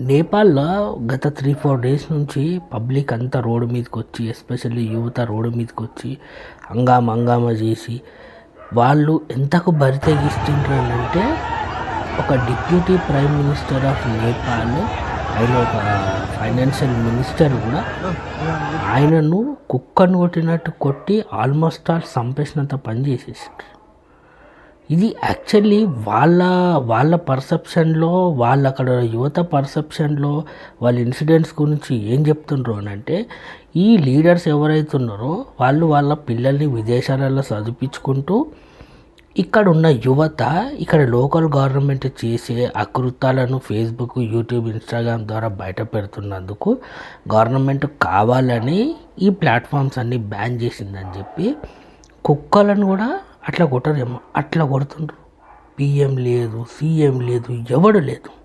నేపాల్లో గత three four days నుంచి పబ్లిక్ అంతా రోడ్డు మీదకి వచ్చి ఎస్పెషల్లీ యువత రోడ్డు మీదకి వచ్చి హంగామా హంగామా చేసి వాళ్ళు ఎంతకు బరి తెగిస్తుంటారంటే ఒక deputy prime minister of Nepal ఆయన ఒక ఫైనాన్షియల్ మినిస్టర్ కూడా ఆయనను కుక్కను కొట్టినట్టు కొట్టి ఆల్మోస్ట్ ఆల్ సంపేసినంత పని చేసేసారు ఇది యాక్చువల్లీ వాళ్ళ వాళ్ళ పర్సెప్షన్లో వాళ్ళ అక్కడ యువత పర్సెప్షన్లో వాళ్ళ ఇన్సిడెంట్స్ గురించి ఏం చెప్తుండ్రు అని అంటే ఈ లీడర్స్ ఎవరైతే ఉన్నారో వాళ్ళు వాళ్ళ పిల్లల్ని విదేశాలలో చదివించుకుంటూ ఇక్కడ ఉన్న యువత ఇక్కడ లోకల్ గవర్నమెంట్ చేసే అకృతాలను ఫేస్బుక్ యూట్యూబ్ ఇన్స్టాగ్రామ్ ద్వారా బయట పెడుతున్నందుకు గవర్నమెంట్ కావాలని ఈ ప్లాట్ఫామ్స్ అన్ని బ్యాన్ చేసిందని చెప్పి కుక్కలను కూడా అట్లా కొట్టరేమో అట్లా కొడుతుండ్రు. పిఎం లేదు సీఎం లేదు ఎవడు లేదు.